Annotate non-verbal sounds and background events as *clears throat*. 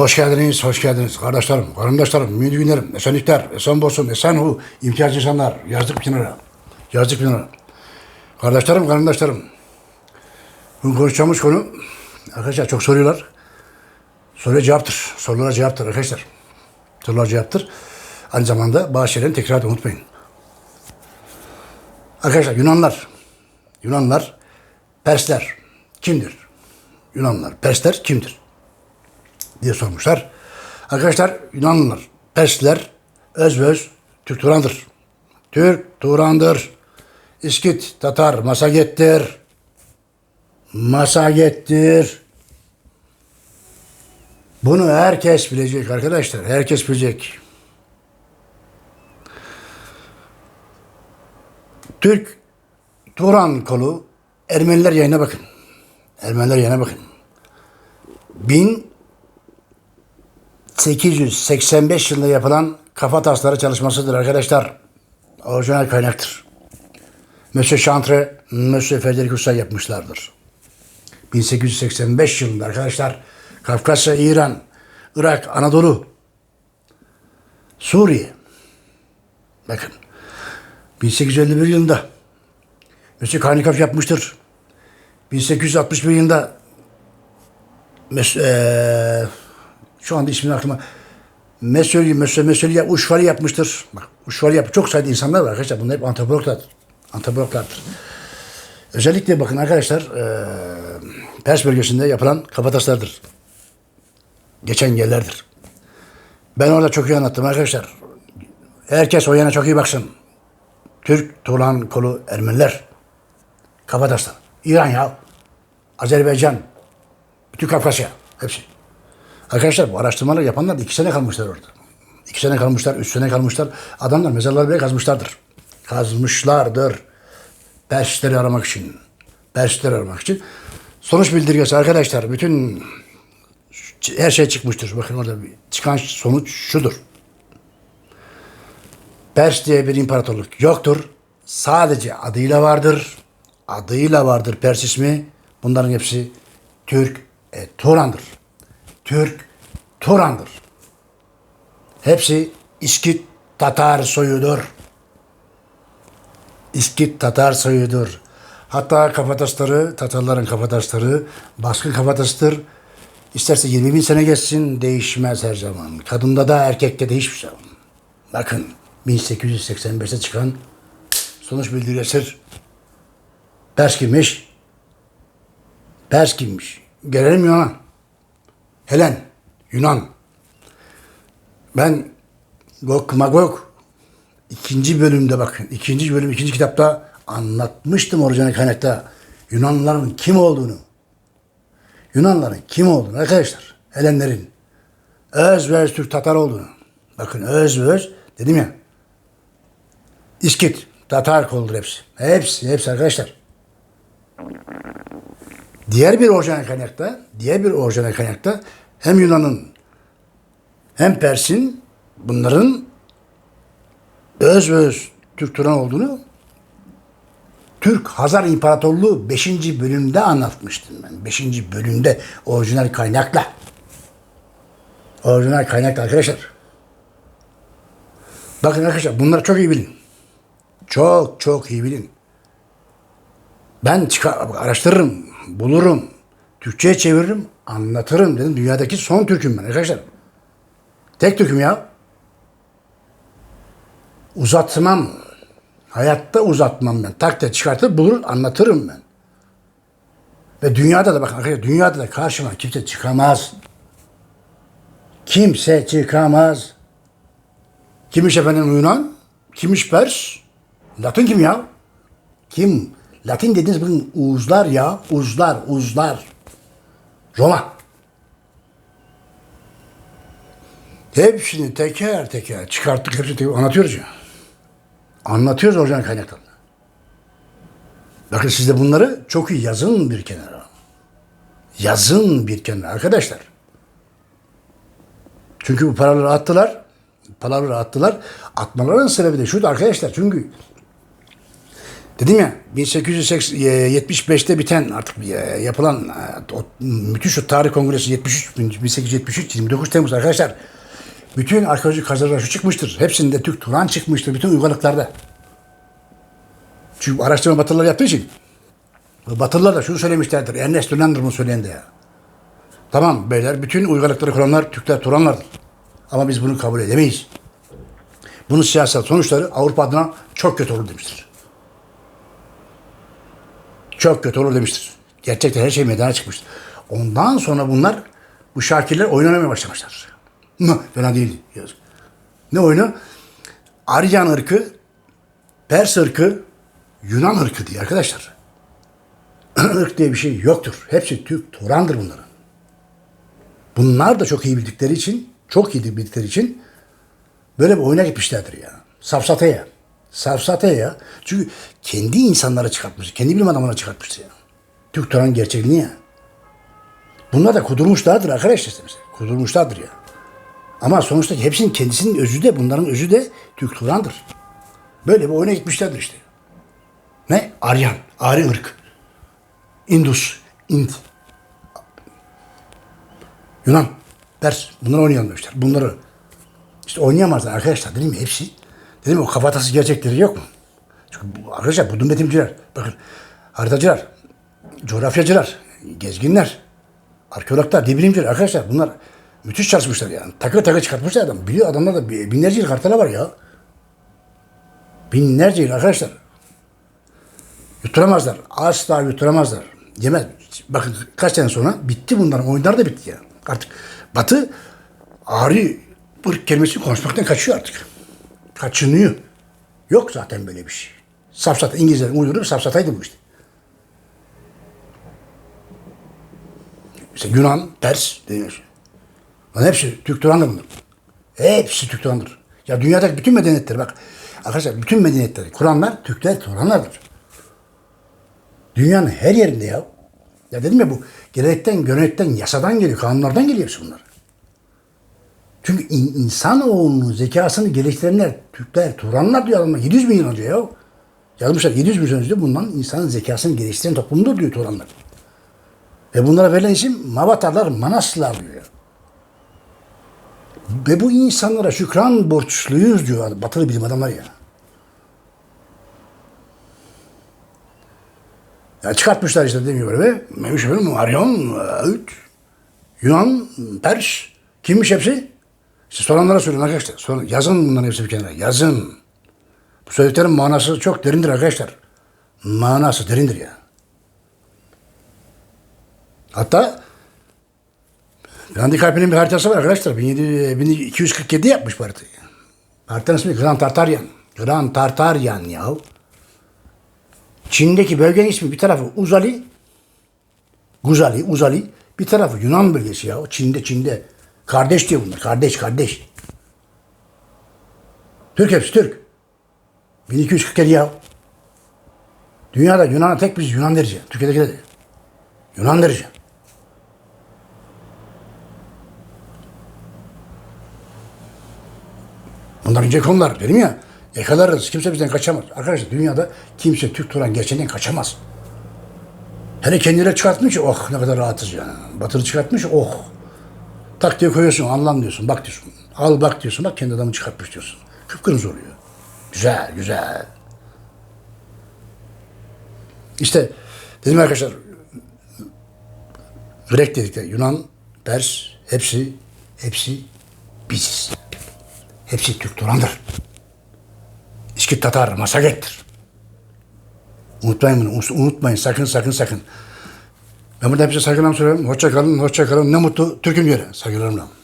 Hoş geldiniz, hoş geldiniz. Kardeşlerim, karındaşlarım, müdürlerim, esenlikler, esen bolsun, esen hu, imtiyaz insanlar, yazdık kenara. Yazdık kenara. Kardeşlerim, karındaşlarım. Bugün konuşacağımız konu, arkadaşlar çok soruyorlar. Soruya cevaptır. Sorulara cevaptır arkadaşlar. Sorulara cevaptır. Aynı zamanda bazı şeyleri tekrar unutmayın. Arkadaşlar Yunanlar, Yunanlar, Persler kimdir? Yunanlar, Persler kimdir? Diye sormuşlar. Arkadaşlar Yunanlılar, Persler öz öz Türk Turan'dır. Türk Turan'dır. İskit, Tatar, Masagettir. Masagettir. Bunu herkes bilecek arkadaşlar. Herkes bilecek. Türk Turan kolu Ermeniler yayına bakın. Ermeniler yayına bakın. 1885 yılında yapılan kafa tasları çalışmasıdır arkadaşlar. Orijinal kaynaktır. Monsieur Chantre, Monsieur Frederic Hussay yapmışlardır. 1885 yılında arkadaşlar Kafkasya, İran, Irak, Anadolu, Suriye. Bakın 1851 yılında Monsieur Karnikov yapmıştır. 1861 yılında Mes- eee, şu anda ismini aklıma Mesölye, Mesölye, Mesölye Uşvali yapmıştır. Bak Uşvali yap. Çok sayıda insanlar var arkadaşlar. Bunlar hep antropologlardır. Antropologlardır. Özellikle bakın arkadaşlar eee Pers bölgesinde yapılan kafataslardır. Geçen yerlerdir. Ben orada çok iyi anlattım arkadaşlar. Herkes o yana çok iyi baksın. Türk, Turan, kolu Ermeniler. Kafataslar. İran ya. Azerbaycan. Bütün Kafkasya. Hepsi. Arkadaşlar bu araştırmaları yapanlar iki sene kalmışlar orada. İki sene kalmışlar, üç sene kalmışlar. Adamlar mezarları bile kazmışlardır. Kazmışlardır. Persleri aramak için. Persleri aramak için. Sonuç bildirgesi arkadaşlar bütün her şey çıkmıştır. Bakın orada çıkan sonuç şudur. Pers diye bir imparatorluk yoktur. Sadece adıyla vardır. Adıyla vardır Pers ismi. Bunların hepsi Türk, e, Turan'dır. Türk, Turan'dır. Hepsi İskit Tatar soyudur. İskit Tatar soyudur. Hatta kafatasları, Tatarların kafatasları baskın kafatasıdır. İsterse 20 bin sene geçsin değişmez her zaman. Kadında da erkekte de hiçbir zaman. Bakın 1885'te çıkan sonuç bildirgesidir. Pers kimmiş? Pers kimmiş? Gelelim Yunan. Helen, Yunan. Ben Gog Magog ikinci bölümde bakın, ikinci bölüm, ikinci kitapta anlatmıştım orijinal kaynakta Yunanlıların kim olduğunu. Yunanların kim olduğunu arkadaşlar. Helenlerin öz ve öz Türk Tatar olduğunu. Bakın öz ve öz dedim ya. İskit, Tatar koludur hepsi. Hepsi, hepsi arkadaşlar. Diğer bir orijinal kaynakta, diğer bir orijinal kaynakta hem Yunan'ın hem Pers'in bunların öz öz Türk Turan olduğunu Türk Hazar İmparatorluğu 5. bölümde anlatmıştım ben. 5. bölümde orijinal kaynakla. Orijinal kaynakla arkadaşlar. Bakın arkadaşlar bunları çok iyi bilin. Çok çok iyi bilin. Ben çıkar, araştırırım, bulurum, Türkçe'ye çeviririm, anlatırım dedim. Dünyadaki son Türk'üm ben arkadaşlar. Tek Türk'üm ya. Uzatmam. Hayatta uzatmam ben. Takte çıkartıp bulur, anlatırım ben. Ve dünyada da bakın arkadaşlar, dünyada da karşıma kimse çıkamaz. Kimse çıkamaz. Kimmiş efendim Yunan? Kimmiş Pers? Latin kim ya? Kim? Latin dediğiniz bakın uzlar ya. Uzlar, uzlar. Roma. Hepsini teker teker çıkarttık. Hepsini teker anlatıyoruz ya. Anlatıyoruz orijinal kaynaklarını. Bakın siz de bunları çok iyi yazın bir kenara. Yazın bir kenara arkadaşlar. Çünkü bu paraları attılar. Paraları attılar. Atmaların sebebi de şuydu arkadaşlar. Çünkü Dedim ya 1875'te biten artık e, yapılan e, o müthiş o tarih kongresi 73 1873 29 Temmuz arkadaşlar bütün arkeolojik kazılar şu çıkmıştır. Hepsinde Türk Turan çıkmıştır bütün uygarlıklarda. Çünkü araştırma Batılılar yaptığı için. Batılılar da şunu söylemişlerdir. Ernest Dünen'dir bunu söyleyen de ya. Tamam beyler bütün uygarlıkları kuranlar Türkler Turanlardır. Ama biz bunu kabul edemeyiz. Bunun siyasal sonuçları Avrupa adına çok kötü olur demiştir. Çok kötü olur demiştir. Gerçekten her şey meydana çıkmıştır. Ondan sonra bunlar bu şakirler oyun oynamaya başlamışlar. Fena değil. Yazık. Ne oyunu? Aryan ırkı, Pers ırkı, Yunan ırkı diye arkadaşlar. *clears throat* Irk diye bir şey yoktur. Hepsi Türk, Turan'dır bunların. Bunlar da çok iyi bildikleri için, çok iyi bildikleri için böyle bir oyuna gitmişlerdir ya. Safsataya. Safsataya ya. Çünkü kendi insanlara çıkartmış. Kendi bilim adamına çıkartmıştı ya. Türk Turan gerçekliğini ya. Bunlar da kudurmuşlardır arkadaşlar. Kudurmuşlardır ya. Ama sonuçta hepsinin kendisinin özü de bunların özü de Türk Turan'dır. Böyle bir oyuna gitmişlerdir işte. Ne? Aryan. Ari ırk. Indus. Int. Yunan. Pers. Bunları oynayalım demişler. Bunları işte oynayamazlar arkadaşlar. Dedim ya hepsi. Dedim o kafatası gerçekleri yok mu? Çünkü bu, arkadaşlar budun betimciler. Bakın haritacılar, coğrafyacılar, gezginler, arkeologlar, dil bilimciler arkadaşlar bunlar müthiş çalışmışlar yani. Takı takı çıkartmışlar adam. Biliyor adamlar da binlerce yıl haritalar var ya. Binlerce yıl arkadaşlar. Yutturamazlar. Asla yutturamazlar. Yemez. Bakın kaç sene sonra bitti bunların oyunlar da bitti ya. Artık Batı ari ırk kelimesini konuşmaktan kaçıyor artık. Kaçınıyor. Yok zaten böyle bir şey. Safsata İngilizlerin uydurup safsataydı bu işte. İşte Yunan, Pers deniyor. Lan hepsi Türk Turan'dır bunlar. Hepsi Türk Turan'dır. Ya dünyadaki bütün medeniyetler bak. Arkadaşlar bütün medeniyetleri kuranlar Türkler Turanlardır. Dünyanın her yerinde ya. Ya dedim ya bu gelenekten, görenekten, yasadan geliyor, kanunlardan geliyor bunlar. Çünkü in, insanoğlunun zekasını geliştirenler Türkler, Turanlar diyor adamlar 700 bin yıl önce ya. Yazmışlar 700 bin yıl önce bundan insanın zekasını geliştiren toplumdur diyor Turanlar. Ve bunlara verilen isim Mavatarlar, Manaslar diyor. Ve bu insanlara şükran borçluyuz diyor batılı bilim adamları ya. Ya çıkartmışlar işte dediğim gibi böyle. Neymiş efendim? Aryon, Öğüt, Yunan, Pers. Kimmiş hepsi? İşte soranlara söyleyin arkadaşlar. Sorun, yazın bunların hepsi bir kenara. Yazın. Bu söylediklerin manası çok derindir arkadaşlar. Manası derindir ya. Hatta Gandhi Kalpi'nin bir haritası var arkadaşlar. 1700 1247 yapmış haritayı. Haritanın ismi Gran Tartaryan. Gran Tartaryan ya. Çin'deki bölgenin ismi bir tarafı Uzali, Guzali, Uzali, bir tarafı Yunan bölgesi ya. Çin'de, Çin'de. Kardeş diyor bunlar. Kardeş, kardeş. Türk hepsi Türk. 1247 ya. Dünyada Yunan'a tek biz Yunan deriz ya. Türkiye'dekiler de. Yunan deriz ya. Bunlar ince konular dedim ya. Yakalarız. Kimse bizden kaçamaz. Arkadaşlar dünyada kimse Türk Turan gerçeğinden kaçamaz. Hele kendileri çıkartmış oh ne kadar rahatız ya. Batılı çıkartmış oh. Tak diye koyuyorsun anlam diyorsun bak diyorsun. Al bak diyorsun bak kendi adamı çıkartmış diyorsun. Kıpkırmızı oluyor. Güzel güzel. İşte dedim arkadaşlar Grek dedikleri Yunan, Pers hepsi hepsi biziz. Hepsi Türk Turan'dır. İskit Tatar, Masaget'tir. Unutmayın bunu. Unutmayın. Sakın sakın sakın. Ben burada hepsi saygılarımı söylüyorum. Hoşça kalın, hoşça kalın. Ne mutlu Türk'üm göre. Saygılarımla.